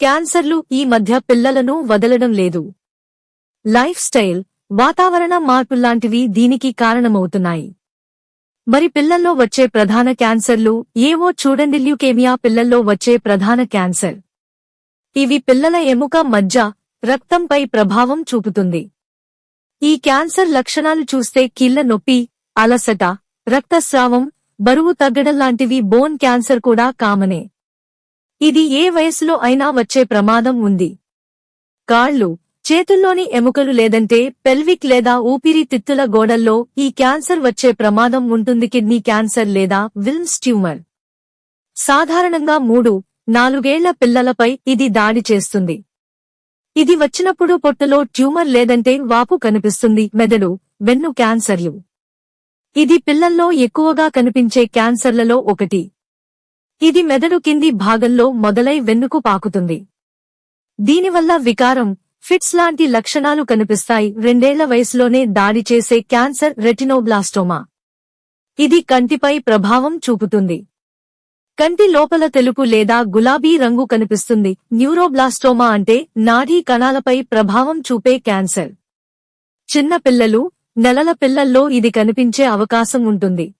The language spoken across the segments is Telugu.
క్యాన్సర్లు ఈ మధ్య పిల్లలను వదలడం లేదు. లైఫ్ స్టైల్ వాతావరణ మార్పుల్లాంటివి దీనికి కారణమవుతున్నాయి. మరి పిల్లల్లో వచ్చే ప్రధాన క్యాన్సర్లు ఏవో చూడండి. ల్యూకేమియా పిల్లల్లో వచ్చే ప్రధాన క్యాన్సర్. ఇవి పిల్లల ఎముక మజ్జ రక్తంపై ప్రభావం చూపుతుంది. ఈ క్యాన్సర్ లక్షణాలు చూస్తే కీళ్ళ నొప్పి అలసట రక్తస్రావం బరువు తగ్గడం లాంటివి బోన్ క్యాన్సర్ కూడా కామనే. ఇది ఏ వయసులో అయినా వచ్చే ప్రమాదం ఉంది. కాళ్ళు చేతుల్లోని ఎముకలు లేదంటే పెల్విక్ లేదా ఊపిరితిత్తుల గోడల్లో ఈ క్యాన్సర్ వచ్చే ప్రమాదం ఉంటుంది. కిడ్నీ క్యాన్సర్ లేదా విల్మ్స్ ట్యూమర్. సాధారణంగా మూడు నాలుగేళ్ళ పిల్లలపై ఇది దాడి చేస్తుంది. ఇది వచ్చినప్పుడు పొట్టలో ట్యూమర్ లేదంటే వాపు కనిపిస్తుంది. మెదడు వెన్ను క్యాన్సర్లు. ఇది పిల్లల్లో ఎక్కువగా కనిపించే క్యాన్సర్లలో ఒకటి. ఇది మెదడు కింది భాగంలో మొదలై వెన్నుకు పాకుతుంది. దీనివల్ల వికారం ఫిట్స్ లాంటి లక్షణాలు కనిపిస్తాయి. రెండేళ్ళ వయసులోనే దాడి చేసే క్యాన్సర్ రెటినోబ్లాస్టోమా. ఇది కంటిపై ప్రభావం చూపుతుంది. కంటి లోపల తెలుపు లేదా గులాబీ రంగు కనిపిస్తుంది. న్యూరోబ్లాస్టోమా అంటే నాడీ కణాలపై ప్రభావం చూపే క్యాన్సర్. చిన్న పిల్లలు నెలల పిల్లల్లో ఇది కనిపించే అవకాశం ఉంటుంది.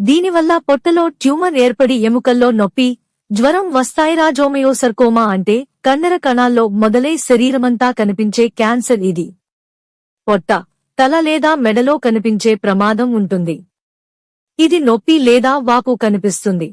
దీనివల్ల పొట్టలో ట్యూమర్ ఏర్పడి ఎముకల్లో నొప్పి జ్వరం వస్తాయిరాజోమయోసర్కోమా అంటే కండర కణాల్లో మొదలై శరీరమంతా కనిపించే క్యాన్సర్ ఇది. పొట్ట తల లేదా మెడలో కనిపించే ప్రమాదం ఉంటుంది. ఇది నొప్పి లేదా వాపు కనిపిస్తుంది.